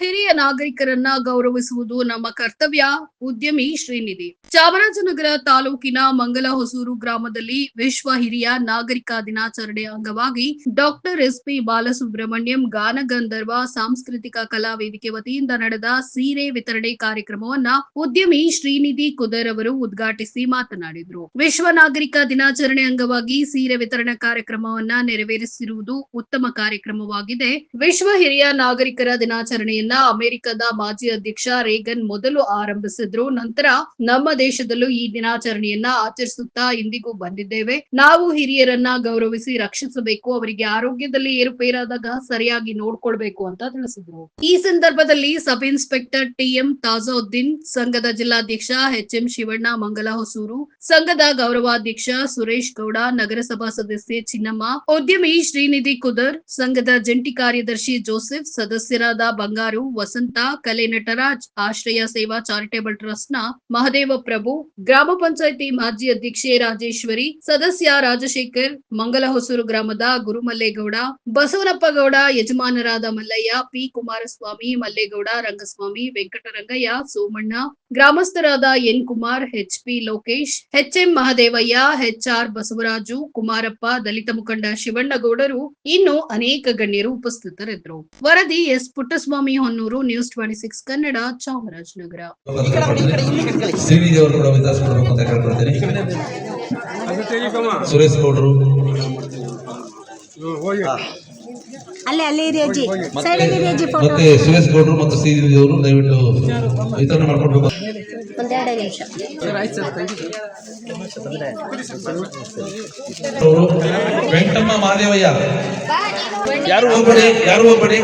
ಹಿರಿಯ ನಾಗರಿಕರನ್ನ ಗೌರವಿಸುವುದು ನಮ್ಮ ಕರ್ತವ್ಯ, ಉದ್ಯಮಿ ಶ್ರೀನಿಧಿ. ಚಾಮರಾಜನಗರ ತಾಲೂಕಿನ ಮಂಗಲ ಹೊಸೂರು ಗ್ರಾಮದಲ್ಲಿ ವಿಶ್ವ ಹಿರಿಯ ನಾಗರಿಕ ದಿನಾಚರಣೆ ಅಂಗವಾಗಿ ಡಾಕ್ಟರ್ ಎಸ್ ಪಿ ಬಾಲಸುಬ್ರಹ್ಮಣ್ಯಂ ಗಾನಗಂಧರ್ವ ಸಾಂಸ್ಕೃತಿಕ ಕಲಾ ವೇದಿಕೆ ವತಿಯಿಂದ ನಡೆದ ಸೀರೆ ವಿತರಣೆ ಕಾರ್ಯಕ್ರಮವನ್ನ ಉದ್ಯಮಿ ಶ್ರೀನಿಧಿ ಕುದರ್ ಅವರು ಉದ್ಘಾಟಿಸಿ ಮಾತನಾಡಿದರು. ವಿಶ್ವ ನಾಗರಿಕ ದಿನಾಚರಣೆ ಅಂಗವಾಗಿ ಸೀರೆ ವಿತರಣಾ ಕಾರ್ಯಕ್ರಮವನ್ನ ನೆರವೇರಿಸಿರುವುದು ಉತ್ತಮ ಕಾರ್ಯಕ್ರಮವಾಗಿದೆ. ವಿಶ್ವ ಹಿರಿಯ ನಾಗರಿಕರ ದಿನಾಚರಣೆಯನ್ನ ಅಮೆರಿಕದ ಮಾಜಿ ಅಧ್ಯಕ್ಷ ರೇಗನ್ ಮೊದಲು ಆರಂಭಿಸಿದ್ರು. ನಂತರ ನಮ್ಮ ದೇಶದಲ್ಲೂ ಈ ದಿನಾಚರಣೆಯನ್ನ ಆಚರಿಸುತ್ತಾ ಇಂದಿಗೂ ಬಂದಿದ್ದೇವೆ. ನಾವು ಹಿರಿಯರನ್ನ ಗೌರವಿಸಿ ರಕ್ಷಿಸಬೇಕು, ಅವರಿಗೆ ಆರೋಗ್ಯದಲ್ಲಿ ಏರುಪೇರಾದಾಗ ಸರಿಯಾಗಿ ನೋಡ್ಕೊಳ್ಬೇಕು ಅಂತ ತಿಳಿಸಿದ್ರು. ಈ ಸಂದರ್ಭದಲ್ಲಿ ಸಬ್ ಇನ್ಸ್ಪೆಕ್ಟರ್ ಟಿಎಂ ತಾಜಾವುದ್ದೀನ್ ಸಂಘದ ಜಿಲ್ಲಾಧ್ಯಕ್ಷ ಎಚ್ ಎಂ ಶಿವಣ್ಣ ಮಂಗಲ ಹೊಸೂರು ಸಂಘದ ಗೌರವಾಧ್ಯಕ್ಷ ಸುರೇಶ್ ಗೌಡ, ನಗರಸಭಾ ಸದಸ್ಯೆ ಚಿನ್ನಮ್ಮ, ಉದ್ಯಮಿ ಶ್ರೀನಿಧಿ ಕುದರ್, ಸಂಘದ ಜಂಟಿ ಕಾರ್ಯದರ್ಶಿ ಜೋಸೆಫ್, ಸದಸ್ಯರಾದ ಬಂಗಾರು ವಸಂತ, ಕಲೆ ನಟರಾಜ್, ಆಶ್ರಯ ಸೇವಾ, ಚಾರಿಟೇಬಲ್ ಟ್ರಸ್ಟ್ನ ಮಹದೇವ ಪ್ರಭು, ಗ್ರಾಮ ಪಂಚಾಯಿತಿ ಮಾಜಿ ಅಧ್ಯಕ್ಷೆ ರಾಜೇಶ್ವರಿ, ಸದಸ್ಯ ರಾಜಶೇಖರ್ ಮಂಗಲ ಹೊಸೂರು ಗ್ರಾಮದ ಗುರುಮಲ್ಲೇಗೌಡ, ಬಸವನಪ್ಪ ಗೌಡ, ಯಜಮಾನರಾದ Mallaiah, P Kumaraswamy, Mallegowda, Rangaswamy, Venkatarangaiah, Somanna, ಗ್ರಾಮಸ್ಥರಾದ N Kumar H P Lokesh HM Mahadevaiah HR Basavaraju, Kumarappa, Dalit ಮುಖಂಡ ಶಿವಣ್ಣಗೌಡರು ಇನ್ನು ಅನೇಕ ಗಣ್ಯರು ಉಪಸ್ಥಿತರಿದ್ದರು. ವರದಿ S Puttaswamy Honnur news twenty six Kannada Chamarajanagar. Suresh ಗೌಡರು. ಅಲ್ಲೇ ಅಲ್ಲೇ ಇರಿ ಅಜ್ಜಿ. ಸೈಡಲ್ಲಿ ಇರಿ ಅಜ್ಜಿ ಫೋಟೋ ಮತ್ತೆ ಸುರೇಶ್ ಗೌಡರು ಮತ್ತು ಶ್ರೀನಿಧಿ ಅವರು ದಯವಿಟ್ಟು ವಿತರಣೆ ಮಾಡ್ಕೊಂಡು ಒಂದೆರಡು ನಿಮಿಷ. ವೆಂಕಟಮ್ಮ ಮಹಾದೇವಯ್ಯ ಯಾರು ಹೋಗ್ಬೇಡಿ ಯಾರು ಹೋಗ್ಬೇಡಿ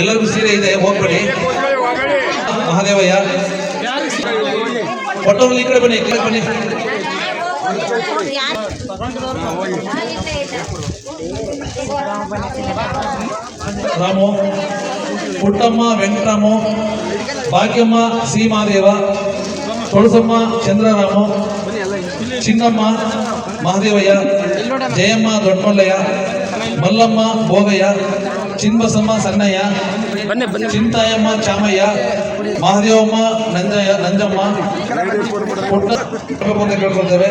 ಎಲ್ಲರಿಗೂ ಸೀರೆ ಇದೆ ಹೋಗ್ಬೇಡಿ. ಮಹಾದೇವಯ್ಯ. ಫೋಟೋ ಈ ಕಡೆ ಬನ್ನಿ ಈ ಕಡೆ ಬನ್ನಿ. ರಾಮು ಪುಟ್ಟಮ್ಮ ವೆಂಕಟರಾಮು ಭಾಗ್ಯಮ್ಮ ಸಿ ತೊಳಸಮ್ಮ ಚಂದ್ರರಾಮು ಚಿನ್ನಮ್ಮ ಮಹಾದೇವಯ್ಯ ಜಯಮ್ಮ ದೊಡ್ಡಮಲ್ಲಯ್ಯ ಮಲ್ಲಮ್ಮ ಭೋಗಯ್ಯ ಚಿನ್ಬಸಮ್ಮ ಸಣ್ಣಯ್ಯ ಚಿಂತಾಯಮ್ಮ ಚಾಮಯ್ಯ ಮಹಾದೇವಮ್ಮ ನಂಜಯ್ಯ ನಂಜಮ್ಮ ಪುಟ್ಟ ಕೇಳ್ಕೊಳ್ತೇವೆ